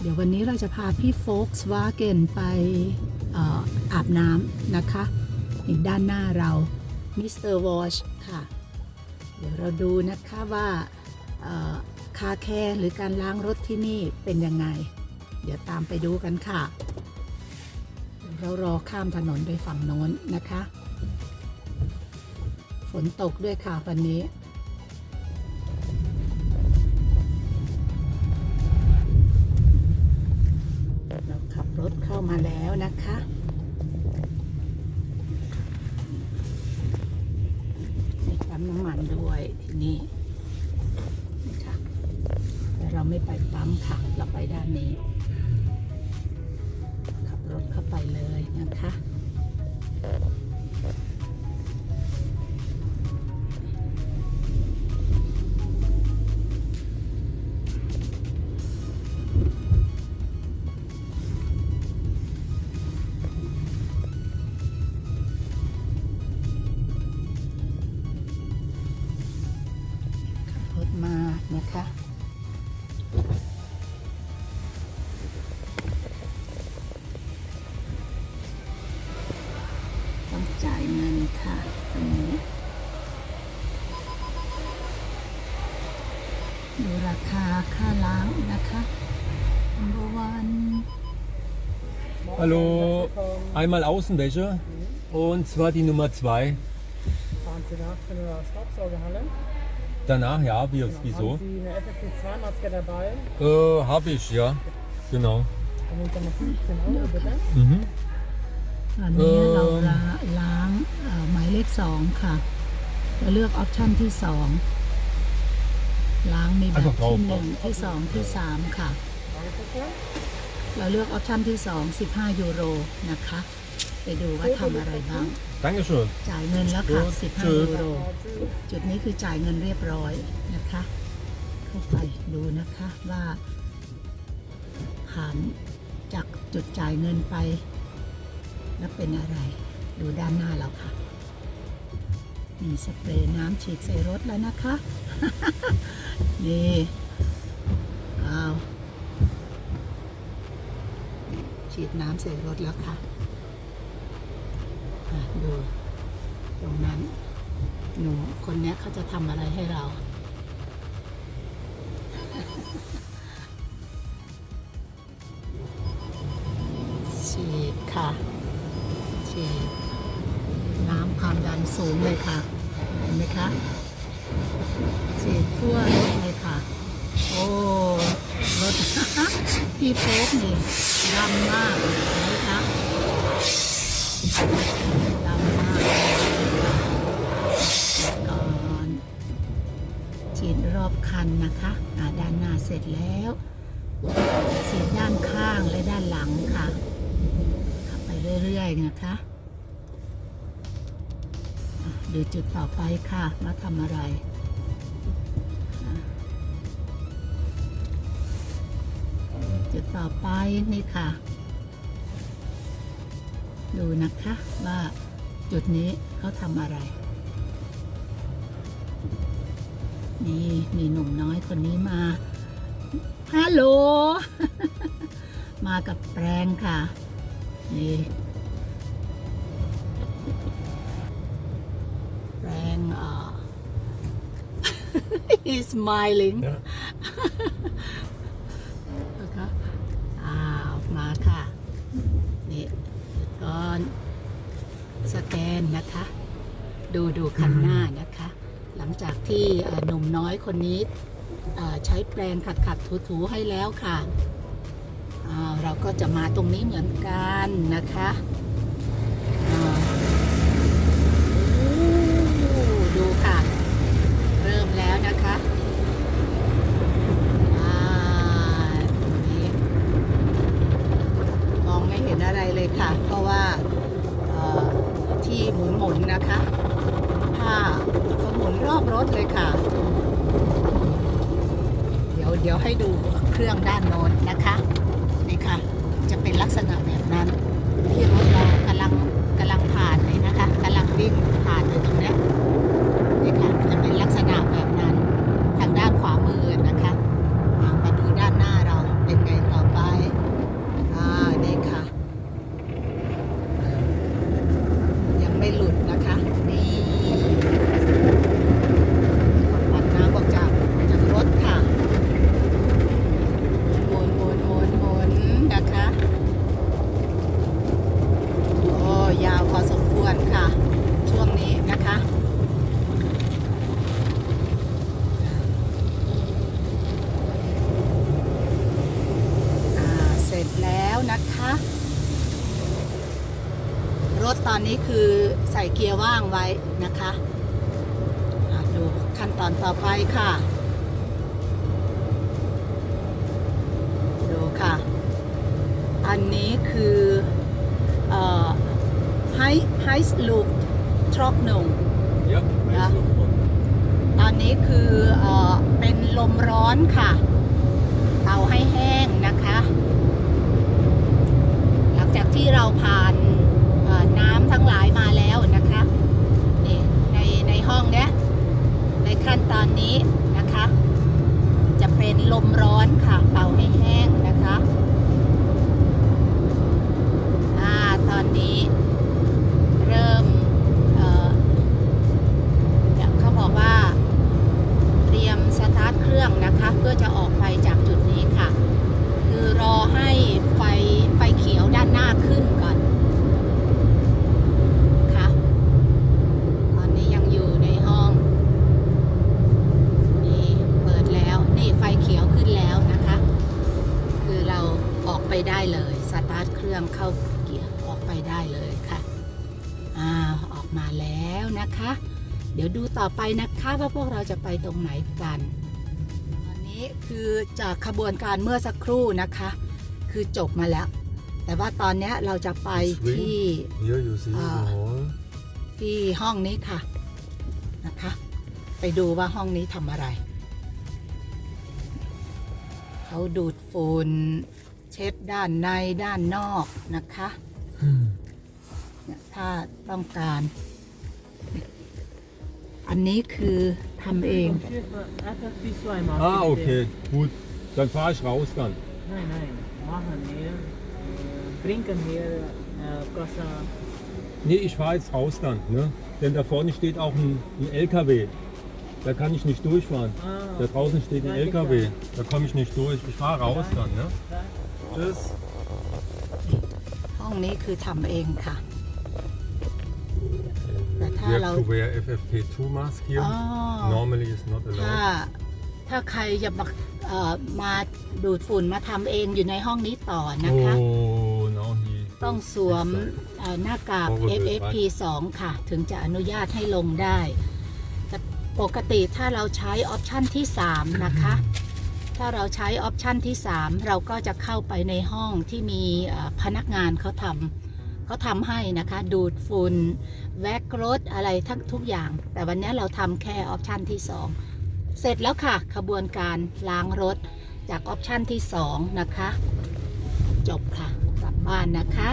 เดี๋ยววันนี้เราจะพาพี่โฟกส์วาเกนไปออาบน้ำนะคะอีกด้านหน้าเรามิสเตอร์วอชค่ะ เดี๋ยวเราดูนะคะว่าคาแคร์หรือการล้างรถที่นี่เป็นยังไง เดี๋ยวตามไปดูกันค่ะเดี๋ยวเรารอข้ามถนนไปฝั่งโน้นนะคะ ฝนตกด้วยค่ะวันนี้ เข้ามาแล้วนะคะ จ่ายเงินค่ะตรงนี้ ดูราคาค่าล้างนะคะ number one Hallo, einmal Außenwäsche und zwar die Nummer 2. Fahren Sie nach zu einer Staubsaugerhalle? Danach, ja, wie, wieso? Haben Sie eine FFP2-Maske dabei? Äh, habe ich, ja. Genau. Dann sind dann noch 15 Euro bitte. Mhm. ตอนนี้เอ่อเราล้าล้างเอ่อหมายเลขสองค่ะเราเลือกออปชันที่สองล้างมีแบบ Einfach drauf ที่หนึ่งที่สองที่สามค่ะ Danke. เราเลือกออปชันที่สอง15ยูโรนะคะ ไปดูว่าทำอะไรบ้าง Dankeschön. จ่ายเงินแล้วค่ะ Gut, 15 tschüss ยูโร จุดนี้คือจ่ายเงินเรียบร้อยนะคะ เข้าไปดูนะคะว่าผ่านจากจุดจ่ายเงินไป แล้วเป็นอะไร ดูด้านหน้าเราค่ะมีสเปรย์น้ำฉีดใส่รถแล้วนะคะ นี่อ้าวฉีดน้ำใส่รถแล้วค่ะดูตรงนั้น หนูคนนี้เขาจะทำอะไรให้เรา สูงเลยค่ะ เห็นไหมคะฉีดทั่วรถเลยค่ะ โอ้รถพี่โฟกนี่ดำมากเห็นไหมคะดำมากก่อนฉีดรอบคันนะคะด้านหน้าเสร็จแล้วฉีดด้านข้างและด้านหลังค่ะขับไปเรื่อยๆนะคะ อะดูจุดต่อไปค่ะว่าทำอะไรจุดต่อไปนี่ค่ะ ดูนะคะว่าจุดนี้เขาทำอะไร นี่มีหนุ่มน้อยคนนี้มาฮัลโหล มากับแปรงค่ะ นี่ he's smiling Ja. นะคะอ้าวมาค่ะ นี่ก่อนสแกนนะคะ ดูดูคันหน้านะคะ หลังจากที่เอ่อหนุ่มน้อยคนนี้เอ่อใช้แปรงขัดขัดถูถูๆให้แล้วค่ะอ้าวเราก็จะมาตรงนี้เหมือนกันนะคะอ่าโอ้ดูค่ะ เริ่มแล้วนะคะอ่าตรงนี้ มองไม่เห็นอะไรเลยค่ะ เพราะว่าเอ่อที่หมุ นหมุนๆนะคะผ้าขาหมุนรอบรถเลยค่ะ เดี๋ยวเดี๋ยวให้ดูเครื่องด้านโน้นนะคะ นี่ค่ะ จะเป็นลักษณะแบบนั้น ที่รถเรากำลังกำลังผ่านเลยนะคะกำลังวิ่งผ่านอยู่ตรงเนี้ยนี่ค่ะ จะเป็นลักษณะแบบนั้น ทางด้านขวามือนะคะอะมาดูด้านหน้าเราเป็นไงต่อไป ตอ นนี้คือใส่เกียร์ว่างไว้นะคะอะดูขั้นตอนต่อไปค่ะ ดูค่ะ อันนี้คือเอ่อไฮไฮสลูกทรอกนง Ja, Ja. ist sofort. ตอนนี้คือเออเป็นลมร้อนค่ะเตาให้แห้งนะคะ หลังจากที่เราผ่านเอ่อน้ำทั้งหลายมาแล้วนะคะนี่ในในห้องเนี้ยใน ขั้นตอนนี้นะคะ จะเป็นลมร้อนค่ะเป่าให้แห้งนะคะอ่าตอนนี้เริ่มเอ่อเขาบอกว่า เตรียมสตาร์ทเครื่องนะคะ เพื่อจะออก ไปได้เลยสตาร์ทเครื่องเข้าเกียร์ออกไปได้เลยค่ะอ่าออกมาแล้วนะคะ เดี๋ยวดูต่อไปนะคะว่าพวกเราจะไปตรงไหนกันตอนนี้คือจากขบวนการเมื่อสักครู่นะคะ คือจบมาแล้ว แต่ว่าตอนเนี้ยเราจะไปที่ Here you see Ah. the hall. ที่ห้องนี้ค่ะนะคะ ไปดูว่าห้องนี้ทำอะไรเขาดูดฝุ่น เช็ดด้านในด้านนอกนะคะเนี่ยถ้าต้องการ อันนี้คือทำเอง Einfach bis zweimal. Ah, okay, gut. Dann fahre ich raus dann. Nein, nein. Machen wir. Äh, bringen wir äh, Kassa. Nee, ich fahre jetzt raus dann. Ne? Denn da vorne steht auch ein, ein LKW. Da kann ich nicht durchfahren. Ah, Da draußen steht ein Danke, LKW. Da komme ich nicht durch. Ich fahre raus dann. Ne? Tschüss. ห้องนี้คือทำเองค่ะ แต่ถ้า We เรา have to wear FFP2 mask here. อ๋อ Normally it's not ถ้า allowed. ถ้าใครจะมาเอ่อมาดูดฝุ่นมาทำเองอยู่ในห้องนี้ต่อนะคะ Oh, now he. ต้องสวม this side. เอ่อหน้ากาก Horrible, FFP2 ค่ะ ถึงจะอนุญาตให้ลงได้แต่ปกติถ้าเราใช้ออปชันที่ 3 นะคะ ถ้าเราใช้ออปชันที่ 3 เราก็จะเข้าไปในห้องที่มีพนักงานเขาทำเขาทำให้นะคะ ดูดฝุ่นแวกรถอะไรทั้งทุกอย่าง แต่วันนี้เราทำแค่ออปชันที่ 2 เสร็จแล้วค่ะขบวนการล้างรถจากออปชันที่ 2 นะคะ จบค่ะ กลับบ้านนะคะ